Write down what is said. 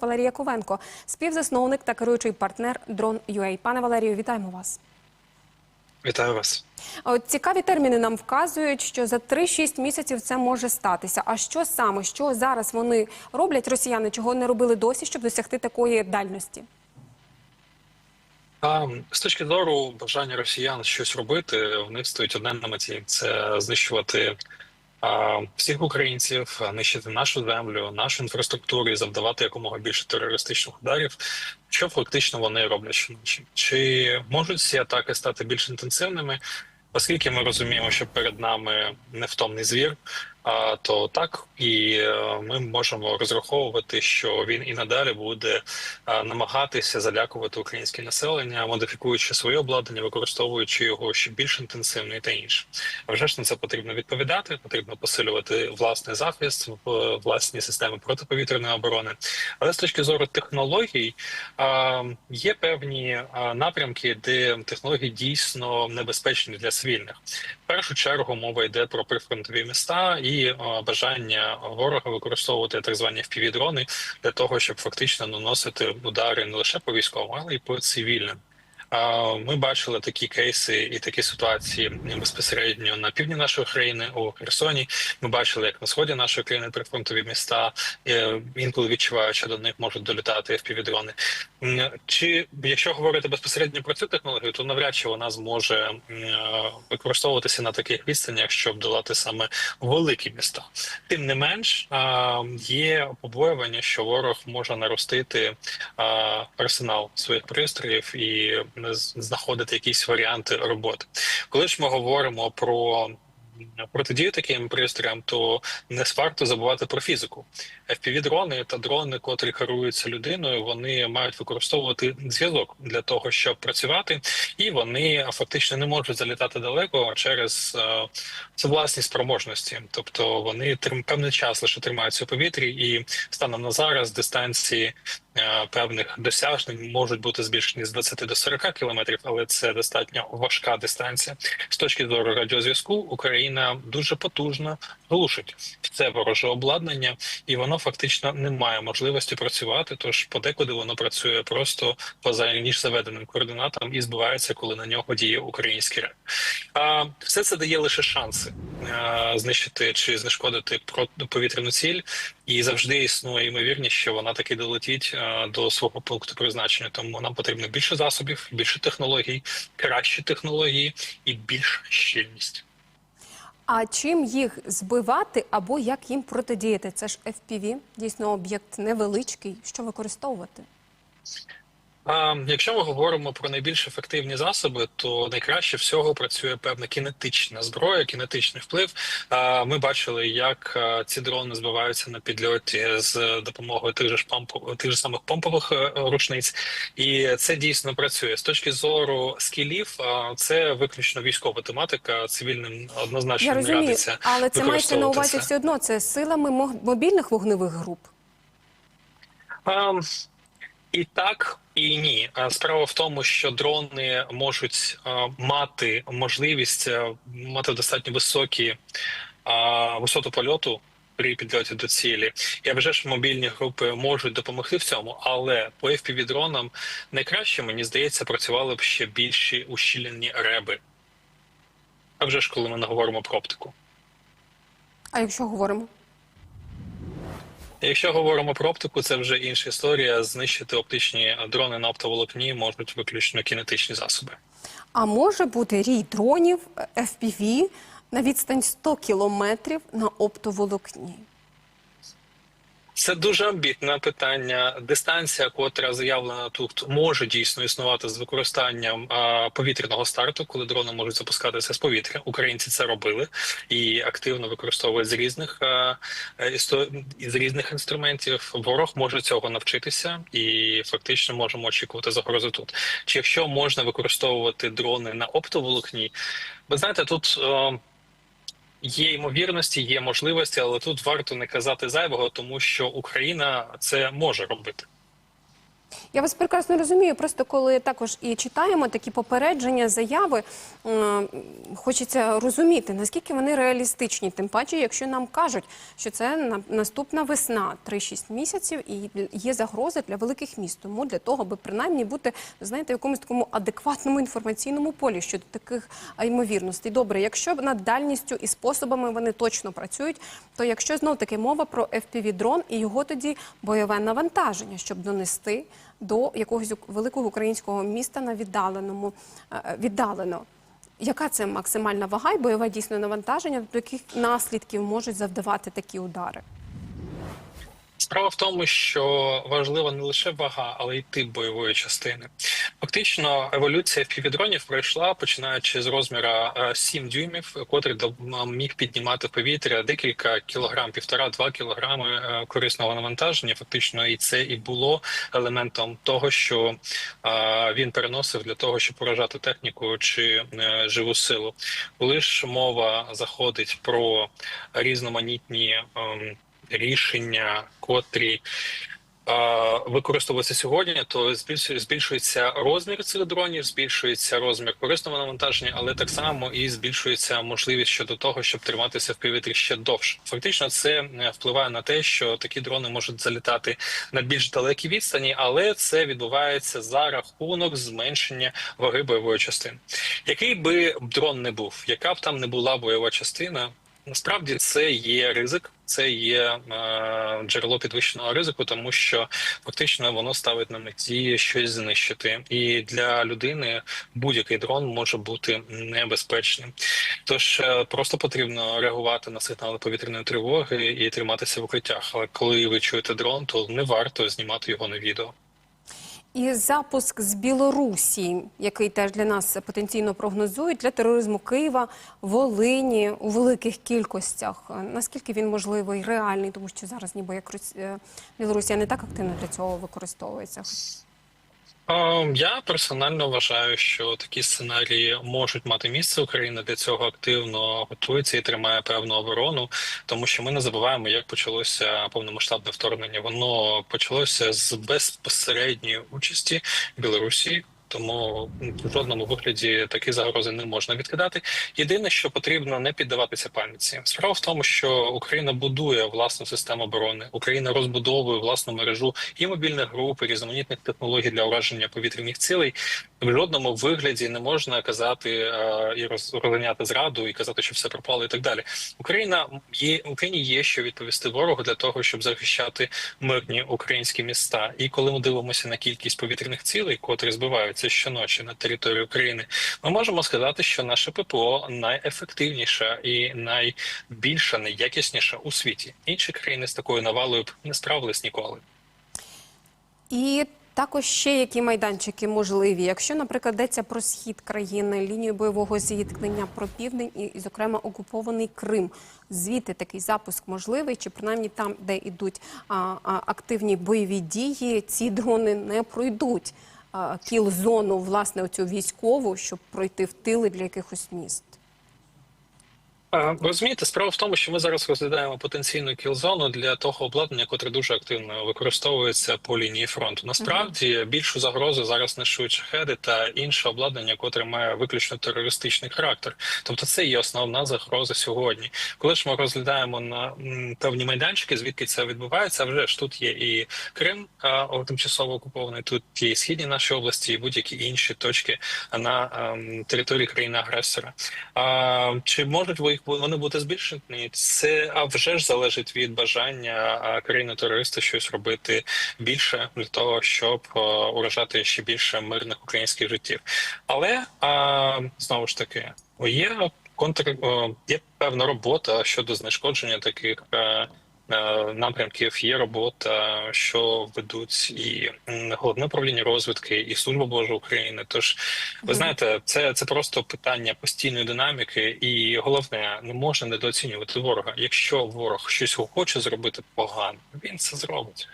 Валерій Яковенко, співзасновник та керуючий партнер Drone.ua. Пане Валерію, вітаємо вас. Вітаю вас. От цікаві терміни нам вказують, що за 3-6 місяців це може статися. А що саме, що зараз вони роблять, росіяни, чого не робили досі, щоб досягти такої дальності? А, з точки зору бажання росіян щось робити, в них стоїть одне на меті: це знищувати всіх українців, нищити нашу землю, нашу інфраструктуру і завдавати якомога більше терористичних ударів. Що фактично вони роблять щоночі? Чи можуть ці атаки стати більш інтенсивними? Оскільки ми розуміємо, що перед нами невтомний звір, то так і е, ми можемо розраховувати, що він і надалі буде намагатися залякувати українське населення, модифікуючи своє обладнання, використовуючи його ще більш інтенсивно і та інше. А вже ж на це потрібно відповідати. Потрібно посилювати власний захист, в- власні системи протиповітряної оборони. Але з точки зору технологій є певні напрямки, де технології дійсно небезпечні для цивільних. В першу чергу мова йде про прифронтові міста і а, бажання ворога використовувати так звані FPV-дрони для того, щоб фактично наносити удари не лише по військовим, але й по цивільним. Ми бачили такі кейси і такі ситуації безпосередньо на півдні нашої країни у Херсоні. Ми бачили, як на сході нашої країни прифронтові міста е, інколи відчувають, що до них можуть долітати FPV-дрони. Чи якщо говорити безпосередньо про цю технологію, то навряд чи вона зможе е, використовуватися на таких відстанях, щоб долати саме великі міста. Тим не менш, є побоювання, що ворог може наростити арсенал своїх пристроїв і знаходити якісь варіанти роботи. Коли ж ми говоримо про протидію таким пристроям, то не варто забувати про фізику. FPV-дрони та дрони, котрі керуються людиною, вони мають використовувати зв'язок для того, щоб працювати, і вони фактично не можуть залітати далеко через е, це власні спроможності. Тобто вони певний час лише тримаються у повітрі, і станом на зараз дистанції е, певних досягнень можуть бути збільшені з 20 до 40 кілометрів, але це достатньо важка дистанція. З точки зору радіозв'язку, Україна дуже потужно глушить це вороже обладнання, і воно фактично не має можливості працювати. Тож подекуди воно працює просто поза ніж заведеним координатам і збивається, коли на нього діє український реп. А все це дає лише шанси е, знищити чи знешкодити повітряну ціль, і завжди існує ймовірність, що вона таки долетить е, до свого пункту призначення. Тому нам потрібно більше засобів, більше технологій, кращі технології і більша щільність. А чим їх збивати або як їм протидіяти? Це ж FPV, дійсно об'єкт невеличкий. Що використовувати? Якщо ми говоримо про найбільш ефективні засоби, то найкраще всього працює певна кінетична зброя, кінетичний вплив. Ми бачили, як ці дрони збиваються на підльоті з допомогою тих же ж помп, тих же самих помпових е, рушниць, і це дійсно працює з точки зору скілів. Це виключно військова тематика. Цивільним однозначно Я не радиться. але це мається на увазі все одно. Це силами мобільних вогневих груп. А, і так, і ні. Справа в тому, що дрони можуть мати можливість мати достатньо високі висоту польоту при підльоті до цілі. А вже ж мобільні групи можуть допомогти в цьому, але по FPV-дронам найкраще, мені здається, працювали б ще більші ущільнені реби. А вже ж коли ми не говоримо про оптику. А якщо говоримо? Якщо говоримо про оптику, це вже інша історія. Знищити оптичні дрони на оптоволокні можуть виключно кінетичні засоби. А може бути рій дронів FPV на відстань 100 кілометрів на оптоволокні? Це дуже амбітне питання. Дистанція, котра заявлена тут, може дійсно існувати з використанням а, повітряного старту, коли дрони можуть запускатися з повітря. Українці це робили і активно використовують з різних а, істо- з різних інструментів. Ворог може цього навчитися, і фактично можемо очікувати загрози тут. Чи якщо можна використовувати дрони на оптоволокні, ви знаєте, тут. е, Є ймовірності, є можливості, але тут варто не казати зайвого, тому що Україна це може робити. Я вас прекрасно розумію. Просто коли також і читаємо такі попередження, заяви, хочеться розуміти, наскільки вони реалістичні. Тим паче, якщо нам кажуть, що це на- наступна весна, 3-6 місяців, і є загрози для великих міст. Тому для того, аби принаймні бути, знаєте, в якомусь такому адекватному інформаційному полі щодо таких ймовірностей. Добре, якщо над дальністю і способами вони точно працюють, то якщо знов таки мова про FPV-дрон і його тоді бойове навантаження, щоб донести до якогось великого українського міста на віддаленому е, віддалено. Яка це максимальна вага і бойове дійсно навантаження, до яких наслідків можуть завдавати такі удари? Справа в тому, що важлива не лише вага, але й тип бойової частини. Фактично, еволюція впівдронів пройшла починаючи з розміра е, 7 дюймів, котрий міг піднімати в повітря декілька кілограм, півтора-два кілограми е, корисного навантаження. Фактично, і це і було елементом того, що е, він переносив для того, щоб поражати техніку чи е, живу силу. Коли ж мова заходить про різноманітні. ем, рішення, котрі е, використовуються сьогодні, то збільшує- збільшується розмір цих дронів, збільшується розмір корисного навантаження, але так само і збільшується можливість щодо того, щоб триматися в повітрі ще довше. Фактично, це е, впливає на те, що такі дрони можуть залітати на більш далекі відстані, але це відбувається за рахунок зменшення ваги бойової частини. Який би дрон не був, яка б там не була бойова частина, Насправді це є ризик, це є е, джерело підвищеного ризику, тому що фактично воно ставить на меті щось знищити, і для людини будь-який дрон може бути небезпечним. Тож е, просто потрібно реагувати на сигнали повітряної тривоги і триматися в укриттях. Але коли ви чуєте дрон, то не варто знімати його на відео. І запуск з Білорусі, який теж для нас потенційно прогнозують для тероризму Києва, Волині у великих кількостях. Наскільки він можливий, реальний, тому що зараз ніби як е, Білорусія не так активно для цього використовується. Е, Я персонально вважаю, що такі сценарії можуть мати місце. Україна для цього активно готується і тримає певну оборону, тому що ми не забуваємо, як почалося повномасштабне вторгнення. Воно почалося з безпосередньої участі Білорусі. Тому в жодному вигляді такі загрози не можна відкидати. Єдине, що потрібно не піддаватися паніці. Справа в тому, що Україна будує власну систему оборони, Україна розбудовує власну мережу і мобільних груп, і різноманітних технологій для ураження повітряних цілей. В жодному вигляді не можна казати е, і роз- розганяти зраду і казати, що все пропало, і так далі. Україна є Україні є що відповісти ворогу для того, щоб захищати мирні українські міста. І коли ми дивимося на кількість повітряних цілей, котрі збиваються щоночі на території України, ми можемо сказати, що наше ППО найефективніша і найбільша, найякісніша у світі. Інші країни з такою навалою б не справились ніколи. І також ще які майданчики можливі, якщо, наприклад, йдеться про схід країни, лінію бойового зіткнення, про південь і, зокрема, окупований Крим. Звідти такий запуск можливий, чи принаймні там, де йдуть а, а, активні бойові дії, ці дрони не пройдуть а, кіл-зону, власне, оцю військову, щоб пройти в тили для якихось міст. Е, Розумієте, справа в тому, що ми зараз розглядаємо потенційну кілзону для того обладнання, котре дуже активно використовується по лінії фронту. Насправді більшу загрозу зараз несуть шахеди та інше обладнання, котре має виключно терористичний характер. Тобто, це є основна загроза сьогодні. Коли ж ми розглядаємо на певні майданчики, звідки це відбувається, вже ж тут є і Крим а, тимчасово окупований, тут є і східні наші області, і будь-які інші точки на ем, території країни-агресора. А, чи можуть ви їх вони будуть збільшені? Це а вже ж залежить від бажання країни-терориста щось робити більше для того, щоб уражати ще більше мирних українських життів. Але а, знову ж таки є контр є певна робота щодо знешкодження таких. Е, Напрямків є робота, що ведуть і головне управління розвитки, і служба Божа України. Тож ви знаєте, це, це просто питання постійної динаміки, і головне, не можна недооцінювати ворога. Якщо ворог щось хоче зробити погано, він це зробить.